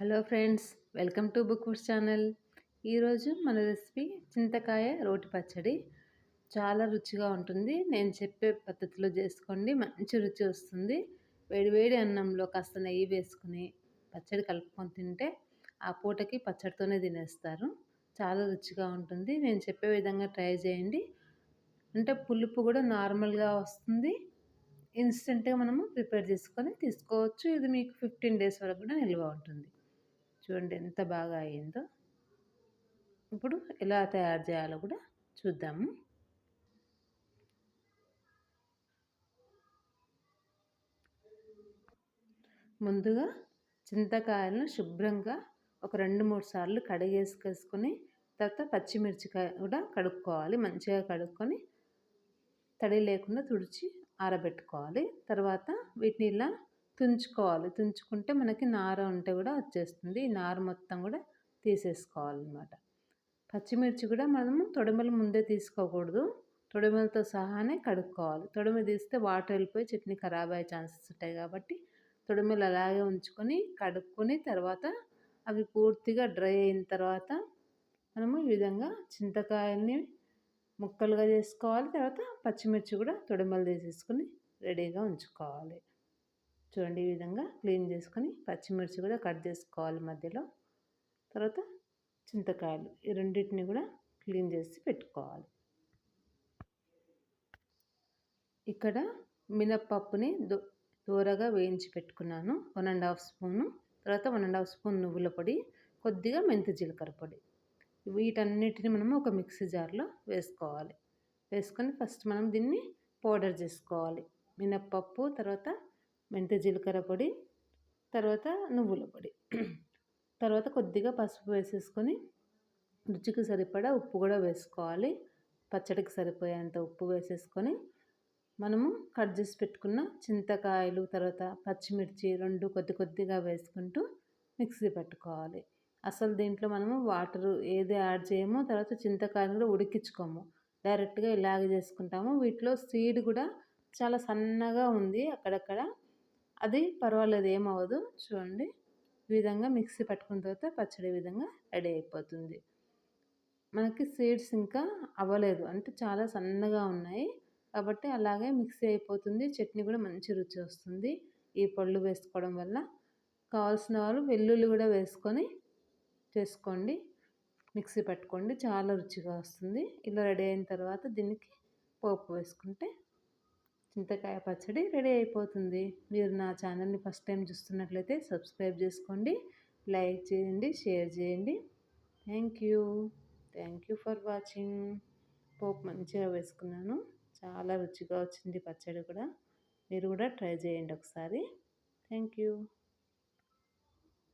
Hello friends welcome to book foods channel. ఈరోజు మన recipe చింతకాయ రోటి పచ్చడి. చాలా రుచిగా ఉంటుంది. నేను చెప్పే పద్ధతిలో చేసుకోండి. మంచి రుచి వస్తుంది. వేడివేడి అన్నంలో కాస్త నెయ్యి వేసుకుని పచ్చడి కలుపుకొని తింటే ఆ పూటకి పచ్చడితోనే తినేస్తారు. చాలా రుచిగా ఉంటుంది. నేను చెప్పే విధంగా ట్రై చేయండి. అంటే పులుపు కూడా నార్మల్గా వస్తుంది. ఇన్స్టెంట్గా మనము ప్రిపేర్ చేసుకొని తీసుకోవచ్చు. ఇది మీకు ఫిఫ్టీన్ డేస్ వరకు కూడా నిల్వ ఉంటుంది. చూడండి ఎంత బాగా అయిందో. ఇప్పుడు ఎలా తయారు చేయాలో కూడా చూద్దాము. ముందుగా చింతకాయలను శుభ్రంగా ఒక రెండు మూడు సార్లు కడిగేసుకేసుకొని తర్వాత పచ్చిమిర్చికాయ కూడా కడుక్కోవాలి. మంచిగా కడుక్కొని తడి లేకుండా తుడిచి ఆరబెట్టుకోవాలి. తర్వాత వీటిని ఇలా తుంచుకోవాలి. తుంచుకుంటే మనకి నార ఉంటే కూడా వచ్చేస్తుంది. ఈ నార మొత్తం కూడా తీసేసుకోవాలన్నమాట. పచ్చిమిర్చి కూడా మనము తొడమలు ముందే తీసుకోకూడదు. తొడమలతో సహానే కడుక్కోవాలి. తొడమ తీస్తే వాటర్ వెళ్ళిపోయి చట్నీ ఖరాబ్ అయ్యే ఛాన్సెస్ ఉంటాయి కాబట్టి తొడమలు అలాగే ఉంచుకొని కడుక్కొని తర్వాత అవి పూర్తిగా డ్రై అయిన తర్వాత మనము ఈ విధంగా చింతకాయల్ని ముక్కలుగా చేసుకోవాలి. తర్వాత పచ్చిమిర్చి కూడా తొడమలు తీసేసుకొని రెడీగా ఉంచుకోవాలి. చూడండి ఈ విధంగా క్లీన్ చేసుకొని పచ్చిమిర్చి కూడా కట్ చేసుకోవాలి మధ్యలో. తర్వాత చింతకాయలు ఈ రెండింటిని కూడా క్లీన్ చేసి పెట్టుకోవాలి. ఇక్కడ మినప్పప్పుని దూరగా వేయించి పెట్టుకున్నాను. One and half spoon. తర్వాత వన్ అండ్ హాఫ్ స్పూన్ నువ్వుల పొడి కొద్దిగా మెంతి జీలకర్ర పొడి. వీటన్నిటిని మనము ఒక మిక్సీ జార్లో వేసుకోవాలి. వేసుకొని ఫస్ట్ మనం దీన్ని పౌడర్ చేసుకోవాలి. మినప్పప్పు తర్వాత మెంతి జీలకర్ర పొడి తర్వాత నువ్వుల పొడి. తర్వాత కొద్దిగా పసుపు వేసేసుకొని రుచికి సరిపడా ఉప్పు కూడా వేసుకోవాలి. పచ్చడికి సరిపోయేంత ఉప్పు వేసేసుకొని మనము కట్ చేసి పెట్టుకున్న చింతకాయలు తర్వాత పచ్చిమిర్చి రెండు కొద్ది కొద్దిగా వేసుకుంటూ మిక్సీ పెట్టుకోవాలి. అసలు దీంట్లో మనము వాటర్ ఏది యాడ్ చేయము తర్వాత చింతకాయలు కూడా ఉడికించుకోము. డైరెక్ట్గా ఇలాగ చేసుకుంటాము. వీటిలో సీడ్ కూడా చాలా సన్నగా ఉంది అక్కడక్కడ. అది పర్వాలేదు ఏమవ్వదు. చూడండి. ఈ విధంగా మిక్సీ పట్టుకున్న తర్వాత పచ్చడి విధంగా రెడీ అయిపోతుంది. మనకి సీడ్స్ ఇంకా అవ్వలేదు. అంటే చాలా సన్నగా ఉన్నాయి. కాబట్టి అలాగే మిక్సీ అయిపోతుంది. చట్నీ కూడా మంచి రుచి వస్తుంది. ఈ పళ్ళు వేసుకోవడం వల్ల కావాల్సిన వాళ్ళు వెల్లుల్లి కూడా వేసుకొని చేసుకోండి. మిక్సీ పట్టుకోండి. చాలా రుచిగా వస్తుంది. ఇలా రెడీ అయిన తర్వాత దీనికి పోపు వేసుకుంటే చింతకాయ పచ్చడి రెడీ అయిపోతుంది. మీరు నా ఛానల్ని ఫస్ట్ టైం చూస్తున్నట్లయితే సబ్స్క్రైబ్ చేసుకోండి లైక్ చేయండి షేర్ చేయండి. Thank you. Thank you for watching. పోపు మంచిగా వేసుకున్నాను. చాలా రుచిగా వచ్చింది పచ్చడి కూడా. మీరు కూడా ట్రై చేయండి ఒకసారి. Thank you.